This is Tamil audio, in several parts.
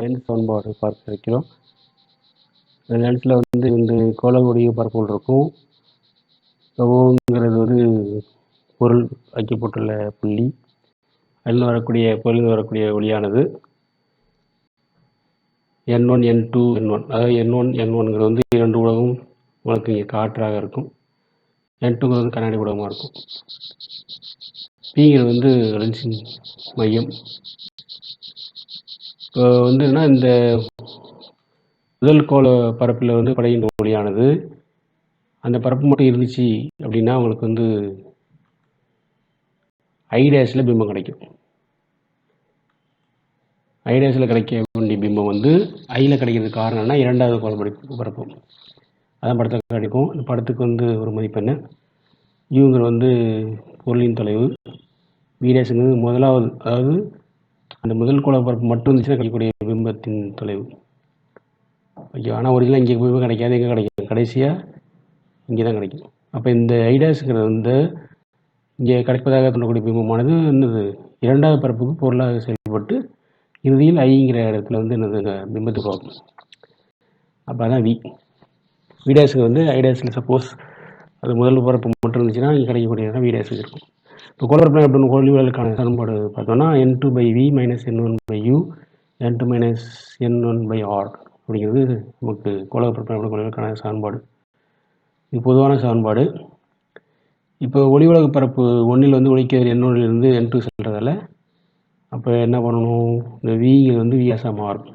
லென்ஸ் சமன்பாடு பார்க்க இருக்கிறோம் இந்த வந்து இந்த கோலக்கூடிய பரப்புகள் இருக்கும். ஓங்கிறது வந்து பொருள் வைக்கப்பட்டுள்ள புள்ளி. அதில் வரக்கூடிய பொருள் வரக்கூடிய ஒளியானது. N one N two N one அதாவது என் ஒன் என் ஒன்ங்கிறது வந்து இரண்டு உலகம் உங்களுக்கு இங்கே காற்றாக இருக்கும். என் டூங்கிறது வந்து கண்ணாடி ஊடகமாக இருக்கும். பிங்கிறது வந்து லென்ஸின் மையம். வந்து என்னன்னா இந்த முதல் கோள பரப்பில் வந்து படைகின்ற ஒளியானது. அந்த பரப்பு மட்டும் இருந்துச்சு அப்படின்னா அவங்களுக்கு வந்து ஐடியாஸில் பிம்பம் கிடைக்கும். ஐடியாஸில் கிடைக்க வேண்டிய பிம்பம் வந்து ஐயில் கிடைக்கிறதுக்கு காரணம்னா இரண்டாவது கோள பரப்பு பரப்பு. அதான் படத்தை கிடைக்கும். இந்த படத்துக்கு வந்து ஒரு மதிப்பு என்ன? இவங்க வந்து பொருளின் தொலைவு. வீடேஸுங்கிறது முதலாவது அதாவது அந்த முதல் கோளப்பரப்பு மட்டும் இருந்துச்சுன்னா கிடைக்கக்கூடிய பிம்பத்தின் தொலைவு. ஓகே ஆனால் ஒரிஜினலாக இங்கே பிம்பம் கிடைக்காது எங்கே கிடைக்கும்? கடைசியாக இங்கே தான் கிடைக்கும். அப்போ இந்த ஐடாஸுங்கிறது வந்து இங்கே கிடைப்பதாக தோன்றக்கூடிய பிம்பமானது என்னது? இரண்டாவது பரப்புக்கு பொருளாக செயல்பட்டு இறுதியில் ஐங்கிற இடத்துல வந்து என்னது பிம்பத்தை பார்க்கும். அப்போ அதான் வி விடாஸுக்கு வந்து ஐடாஸில் சப்போஸ் அது முதல் பரப்பு மட்டும் இருந்துச்சுன்னா இங்கே கிடைக்கக்கூடிய இடம் வீடாஸுக்கு இருக்கும். இப்போ கோளப்பரப்பு அப்படின்னு ஒளிவுகளுக்கான சமன்பாடு பார்த்தோம்னா N two by V minus N one by U N two minus N one by R அப்படிங்கிறது நமக்கு கோளப்பரப்பு அப்படின்னு ஒளிவுகளுக்கான சமன்பாடு இது பொதுவான சமன்பாடு இப்போ ஒளி உலக பரப்பு ஒன்றில் வந்து ஒழிக்கிறது என் ஒன்றிலிருந்து என் டூ செல்றதால அப்போ என்ன பண்ணணும்? இந்த விங்கிறது வந்து விஎஸ்ஆ மாறும்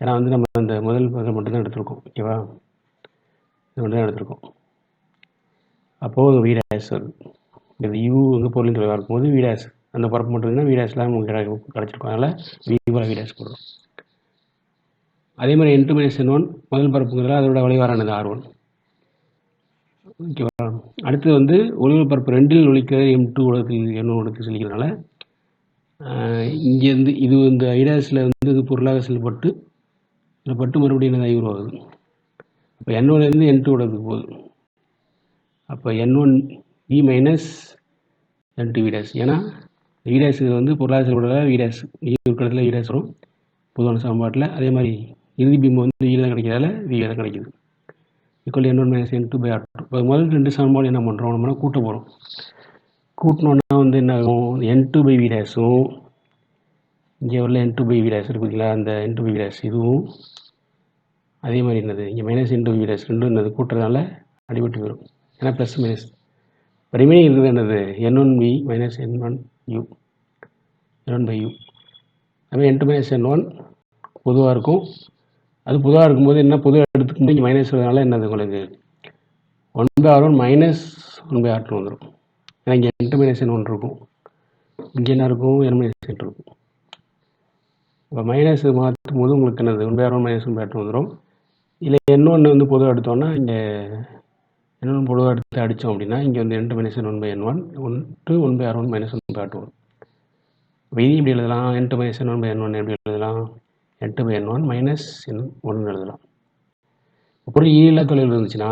ஏன்னா வந்து நம்ம அந்த முதல் பதில் மட்டும்தான் எடுத்திருக்கோம் ஓகேவா இது மட்டும்தான் எடுத்திருக்கோம். அப்போது வி டேஷ் வருது இந்த யூ வந்து பொருளின் தொலைவாக இருக்கும்போது வி அந்த பரப்பு மட்டும் இருந்தால் வி நமக்கு கிடை- கிடைச்சிருக்கும் அதனால் வி போல போடுறோம். அதே மாதிரி N two minus N one முதல் பரப்புங்கிறதுல அதோட வளைவாரானது ஆர் ஒன் ஓகேவா அடுத்து வந்து ஒளிவு பரப்பு ரெண்டில் ஒழிக்கிற எம் டூ உலகத்தில் என் உலகத்தில் சொல்லிக்கிறதுனால இங்கேருந்து இது இந்த ஐடாஸில் வந்து இது பொருளாக செயல்பட்டு இதில் பட்டு மறுபடியும் என்னது ஐ உருவாகுது. அப்போ என் ஒன்லேருந்து என் டூ உலகத்துக்கு போகுது. அப்போ n one v minus n two விடாஸ் ஏன்னா e விடாஸ் வந்து பொருளாதார செயல்படுறதால விடாஸ் இருக்கிறதுல விடாஸ் வரும். பொதுவான சமன்பாட்டில் அதே மாதிரி இறுதி பிம்பம் வந்து e வீடு தான் கிடைக்கிறதால வீல தான் கிடைக்குது. Equal n one minus n two by r two இப்போ முதல் ரெண்டு சமன்பாடு என்ன பண்ணுறோம் நம்ம கூட்ட போகிறோம் கூட்டினோன்னா வந்து என்ன ஆகும்? என் டூ பை விடாஸும் இங்கே உள்ள என் டூ பை விடாஸ் இருக்குதுங்களா அந்த என் டூ பை விடாஸ் இதுவும் அதே மாதிரி என்னது? இங்கே மைனஸ் என் டூ விடாஸ் ரெண்டும் என்னது? கூட்டுறதுனால அடிபட்டு வரும் ஏன்னா ப்ளஸ் மைனஸ் ரிமைனிங் இருக்குது என்னது? N one v minus n one u n one by u அதுமாதிரி n two minus n one பொதுவாக இருக்கும். அது பொதுவாக இருக்கும்போது என்ன பொதுவாக எடுத்துக்கிட்டு இங்கே மைனஸ் வரதுனால என்னது உங்களுக்கு? One by r one minus one by r two வந்துடும் ஏன்னா இங்கே n two minus n one இருக்கும். இங்கே என்ன இருக்கும்? என் மைனஸ் என் இருக்கும். இப்போ மைனஸ் மாற்றும் போது உங்களுக்கு என்னது? One by r one minus one by r two வந்துடும் இல்லை என் ஒன்று வந்து பொதுவாக எடுத்தோன்னா இங்கே என் ஒன் பொதுவாக எடுத்து அடித்தோம் அப்படின்னா இங்கே வந்து n minus n one by n one one two one by r one minus one by r two வரும் இப்படி எழுதலாம். N minus n one by n one எப்படி எழுதலாம்? N by n one minus n one எழுதலாம். பொருள் e ஈழா தொழில் இருந்துச்சுன்னா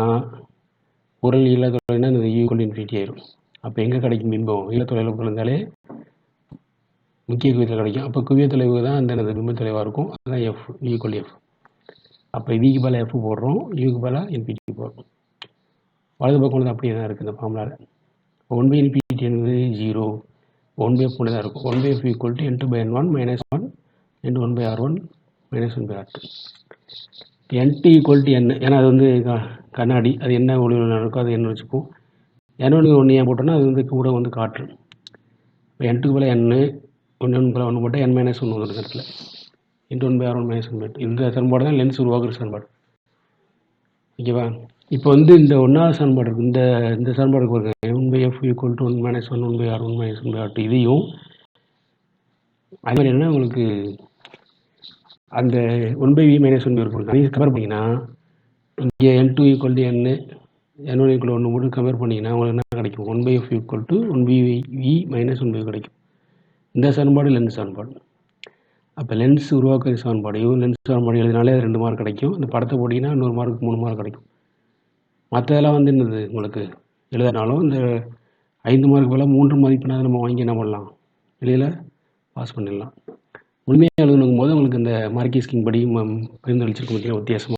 பொருள் e ஈழா தொழில்னா இந்த e ஈக்குவல் இன்ஃபினிட்டி ஆயிரும். அப்போ எங்கே கிடைக்கும் பிம்பம்? ஈழ தொலைவில் இருந்தாலே முக்கிய குவியத்தில் கிடைக்கும். அப்போ குவிய தொலைவு தான் அந்த எனது பிம்ப தொலைவாக இருக்கும். அதுதான் எஃப் ஈக்குவல் எஃப் அப்போ விக்கு பல எஃப் போடுறோம். யூக்கு பல என்பிடி போடுறோம். வலது பக்கம் வந்து அப்படியே தான் இருக்குது இந்த ஃபார்முலாவில் ஒன் பை இன்ஃபினிட்டி என்பது ஜீரோ ஒன் பை எஃப் தான் இருக்கும். One by f equal to n two by n one minus one n one by r one minus one by r two n t equal to n ஏன்னா அது வந்து க- கண்ணாடி. அது என்ன ஒளி இருக்கோ அது என்ன வச்சுப்போம். என் ஒன்று ஒன்று ஏன் போட்டோம்னா அது வந்து கூட வந்து காற்று. இப்போ என் டூக்கு பதிலாக என் ஒன்று ஒன்று பதிலாக ஒன்று போட்டால் என் மைனஸ் ஒன்று வந்துடும் இடத்துல into one by r one minus one by இந்த சமன்பாடு தான் லென்ஸ் உருவாக்குற சமன்பாடு. ஓகேவா இப்போ வந்து இந்த ஒன்றாவது சமன்பாடு இருக்கு. இந்த இந்த சமன்பாடு பாருங்க one by f equal to one minus one one by r one minus one by r two இதையும் அதே மாதிரி என்ன உங்களுக்கு அந்த one by v minus one by ஒரு அதையும் கம்பேர் பண்ணிங்கன்னா இங்கே n two equal to n n one equal ஒன்று மட்டும் கம்பேர் பண்ணிங்கன்னா உங்களுக்கு என்ன கிடைக்கும்? One by f equal to one by v minus one by கிடைக்கும். இந்த சமன்பாடு லென்ஸ் சமன்பாடு. அப்போ லென்ஸ் உருவாக்குற சமன்பாடையும் லென்ஸ் சமன்பாடு எழுதினாலே ரெண்டு மார்க் கிடைக்கும். இந்த படத்தை போட்டிங்கன்னா இன்னொரு மார்க் மூணு மார்க் கிடைக்கும். மற்றதெல்லாம் வந்து என்னது உங்களுக்கு எழுதினாலும் இந்த ஐந்து மார்க் பதிலாக மூன்று மதிப்பெண்ணாவது நம்ம வாங்கி என்ன பண்ணலாம்? வெளியில் பாஸ் பண்ணிடலாம். முழுமையாக எழுதணுங்கும் போது உங்களுக்கு இந்த மார்க்கி ஸ்கீம் படி ம பரிந்துரைச்சிருக்க முடியும் வித்தியாசமாக